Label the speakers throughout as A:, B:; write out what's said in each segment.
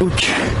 A: Ouch.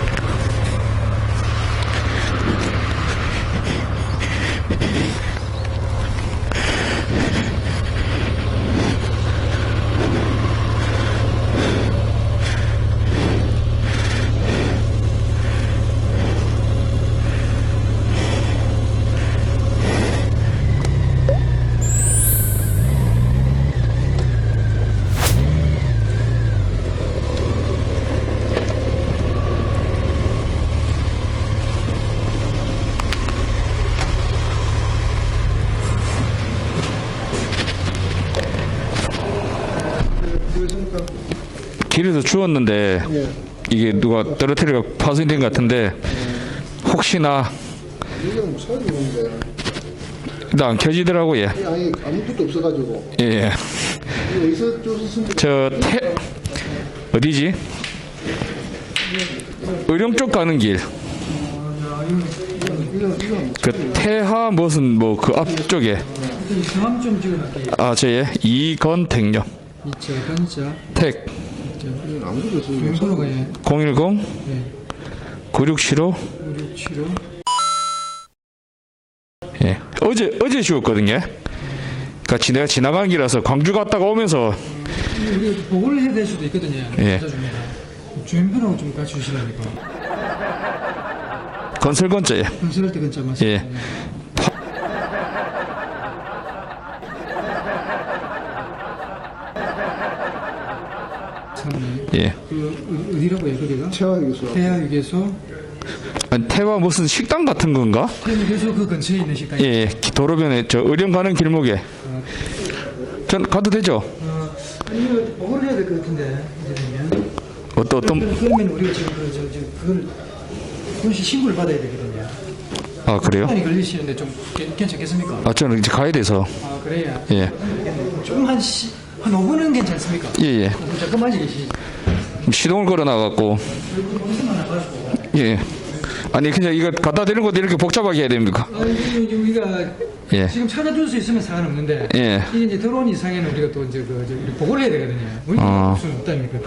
A: 길에서 주웠는데
B: 예.
A: 이게 누가 떨어뜨리가 파손이 된것 같은데 혹시나 일단 안 켜지더라고 예.
B: 이 아예 아무것도 없어가지고
A: 예, 예. 저 태, 어디지? 의령 쪽 가는 길. 그 태하 무슨 뭐 그 앞쪽에. 아 저예 이건택요
C: 이차 건자
A: 택
B: 없어요. 이거
C: 번호가 예.
A: 010 9675
C: 5675
A: 예 어제 어제 주웠거든요. 그니까 내가 지나간 길라서 광주 갔다가 오면서
C: 우리 보고를 해야 될 수도 있거든요.
A: 예.
C: 찾아줍니다. 주민번호 좀 같이 주시라니까.
A: 건설 건자예.
C: 건설할 때 건자 맞습니다.
A: 예.
C: 참네.
A: 예.
C: 그 어- 어디라고요 거기가?
B: 체화기소
C: 태화유계소
A: 아니, 태화 무슨 식당 같은 건가?
C: 태화유계소 그 근처에 있는 식당이.
A: 예, 예. 도로변에 저 의령 가는 길목에. 전 가도 되죠?
C: 어, 아니 이거 보고를 해야 될 것 같은데 이제 되면.
A: 어떤 어떤
C: 그러면 우리가 지금 그, 저, 저, 그걸 군시 신고를 받아야 되거든요.
A: 아 그래요?
C: 시간이 걸리시는데 좀 괜- 괜찮겠습니까?
A: 아 저는 이제 가야 돼서
C: 아 그래야.
A: 예.
C: 조금 한, 시, 한 5분은 괜찮습니까?
A: 예, 예.
C: 잠깐만 계시.
A: 시동을 걸어 나갔고 예. 아니 그냥 이거 갖다 대는 것도 이렇게 복잡하게 해야 됩니까?
C: 아, 이게 우리가
A: 예.
C: 지금 찾아줄 수 있으면 상관없는데
A: 예.
C: 이게 이제 들어온 이상에는 우리가 또 이제 그, 저, 우리 보고를 해야 되거든요.
A: 아.
C: 할 수는 없다니까.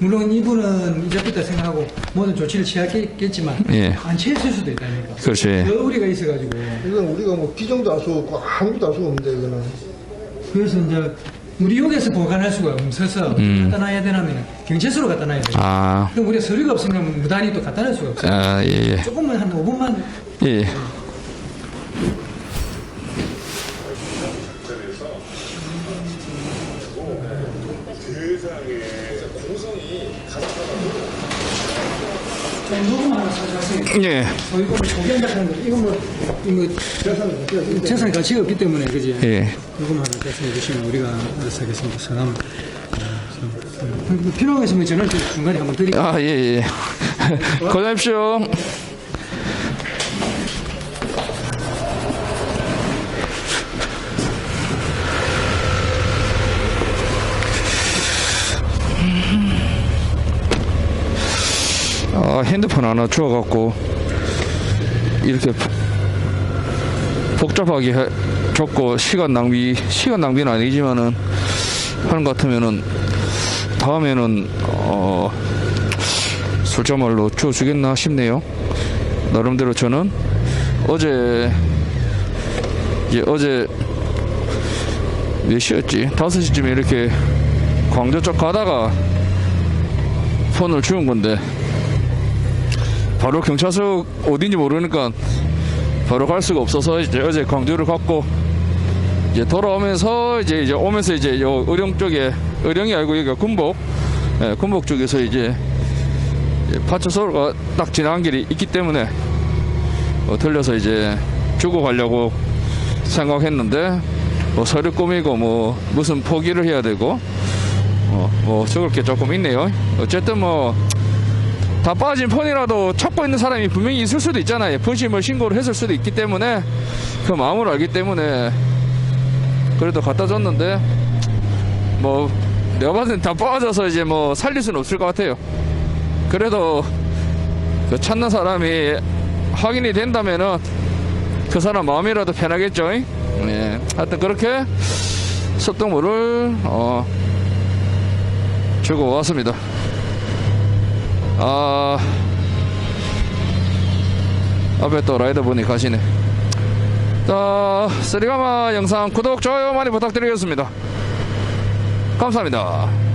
C: 물론 이분은 이제부터 생각하고 모든 조치를 취하겠지만
A: 예.
C: 안 취했을 수도 있다니까.
A: 그렇지. 예.
C: 그 우리가 있어가지고
B: 이건 우리가 뭐 비정도 알 수 없고 아무것도 알 수가 없는데 이거는
C: 그래서 이제 우리 여기서 보관할 수가 없어서 갖다 놔야 되냐면 경찰서로 갖다 놔야 돼요.
A: 음. 아,
C: 그럼 우리가 서류가 없으면 무단히 또 갖다 낼 수가 없어요.
A: 아, 예, 예.
C: 조금만 한 5분만
A: 예.
C: 녹음 하나 사주세요.
A: 예.
C: 어, 이거 뭐 소개한 같은 거, 이거 뭐, 이거 재산 가치가 없기 때문에, 그지?
A: 예.
C: 이거만 하나 말씀해 주시면 우리가 알아서 하겠습니다. 성함. 어, 성- 어, 있으면 전화를 좀 중간에 한번 드릴게요.
A: 아, 예, 예. 고생하십시오. 아, 핸드폰 하나 주워갖고, 이렇게 복- 복잡하게 해- 줬고, 시간 낭비, 시간 낭비는 아니지만은, 하는 것 같으면은, 다음에는, 어, 솔직말로 주워주겠나 싶네요. 나름대로 저는 어제 이제 어제 몇 시였지? 5시쯤에 이렇게 광주 쪽 가다가 폰을 주운 건데 바로 경찰서 어딘지 모르니까 바로 갈 수가 없어서 이제 어제 광주를 갔고 이제 돌아오면서 이제 이제 오면서 이제 요 의령 쪽에 의령이 아니고 여기가 군복 예, 군복 쪽에서 이제 파출소가 딱 지나간 길이 있기 때문에 어, 들려서 이제 주고 가려고 생각했는데 뭐 서류 꾸미고 뭐 무슨 포기를 해야 되고 어, 뭐 적을 게 조금 있네요. 어쨌든 뭐 다 빠진 폰이라도 찾고 있는 사람이 분명히 있을 수도 있잖아요. 분심을 신고를 했을 수도 있기 때문에 그 마음을 알기 때문에 그래도 갖다 줬는데 뭐 내가 봤을 땐다 빠져서 이제 뭐 살릴 수는 없을 것 같아요. 그래도 그 찾는 사람이 확인이 된다면은 그 사람 마음이라도 편하겠죠. 예. 하여튼 그렇게 섭동물을 어 주고 왔습니다. 아 앞에 또 라이더분이 가시네. 자 쓰리가마 영상 구독 좋아요 많이 부탁드리겠습니다. 감사합니다